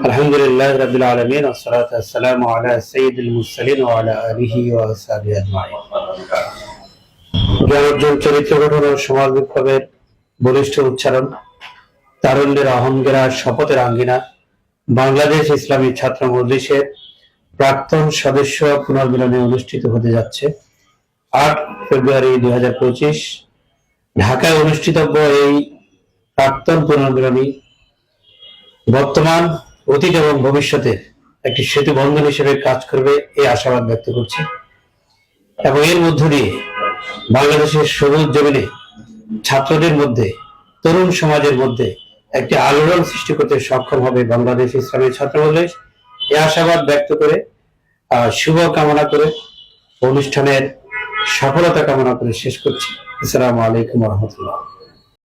الحمد لله رب العالمين والصلاة والسلام على سيد المرسلين وعلى آله وأصحابه أجمعين জ্ঞান অর্জন চরিত্র গঠন ও সমাজ বিপ্লবের বলিষ্ঠ উচ্চারণ তারুণ্যের অহংগেরা শপথের আঙ্গিনা বাংলাদেশ ইসলামী ছাত্র মজলিসের প্রাক্তন সদস্য পুনর্মিলনে অনুষ্ঠিত হতে যাচ্ছে আট ফেব্রুয়ারি দুই হাজার পঁচিশ ঢাকায় অনুষ্ঠিতব্য এই প্রাক্তন পুনর্মিলনী বর্তমান অতীত এবং ভবিষ্যতে একটি সেতু বন্ধন হিসেবে কাজ করবে এই আশাবাদ ব্যক্ত করছি। এবং এর মধ্য দিয়ে বাংলাদেশের সবুজ জমিনে ছাত্রদের মধ্যে, তরুণ সমাজের মধ্যে একটি আলোড়ন সৃষ্টি করতে সক্ষম হবে বাংলাদেশ ইসলামী ছাত্র মজলিস এই আশাবাদ ব্যক্ত করে শুভ কামনা করে অনুষ্ঠানের সফলতা কামনা করে শেষ করছি। আসসালামু আলাইকুম রহমতুল্লাহ।